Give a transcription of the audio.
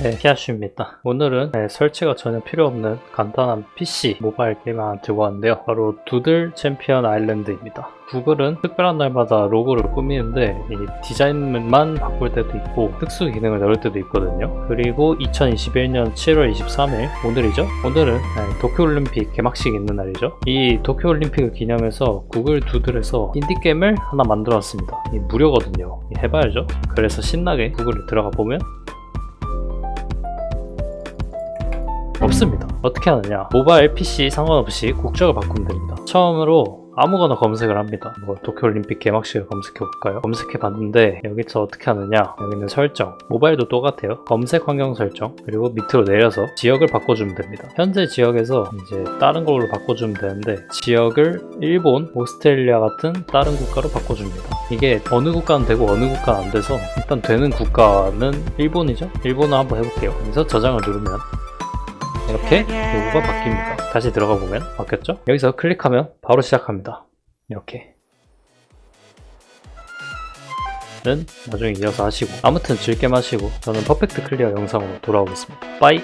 네, 히아슈입니다. 오늘은 네, 설치가 전혀 필요 없는 간단한 PC 모바일 게임 하나 들고 왔는데요. 바로 두들 챔피언 아일랜드입니다. 구글은 특별한 날마다 로고를 꾸미는데 이 디자인만 바꿀 때도 있고 특수 기능을 넣을 때도 있거든요. 그리고 2021년 7월 23일 오늘이죠. 오늘은 네, 도쿄올림픽 개막식이 있는 날이죠. 이 도쿄올림픽을 기념해서 구글 두들에서 인디게임을 하나 만들어 왔습니다. 이 무료거든요. 이 해봐야죠. 그래서 신나게 구글에 들어가 보면 없습니다. 어떻게 하느냐? 모바일, PC 상관없이 국적을 바꾸면 됩니다. 처음으로 아무거나 검색을 합니다. 뭐 도쿄올림픽 개막식을 검색해 볼까요? 검색해 봤는데 여기서 어떻게 하느냐? 여기는 설정, 모바일도 똑같아요. 검색 환경 설정, 그리고 밑으로 내려서 지역을 바꿔주면 됩니다. 현재 지역에서 이제 다른 걸로 바꿔주면 되는데 지역을 일본, 오스트레일리아 같은 다른 국가로 바꿔줍니다. 이게 어느 국가는 되고 어느 국가는 안 돼서 일단 되는 국가는 일본이죠? 일본을 한번 해볼게요. 그래서 저장을 누르면 이렇게 로고가 바뀝니다. 다시 들어가 보면 바뀌었죠? 여기서 클릭하면 바로 시작합니다. 이렇게. 는 나중에 이어서 하시고 아무튼 즐게 마시고 저는 퍼펙트 클리어 영상으로 돌아오겠습니다. 빠이!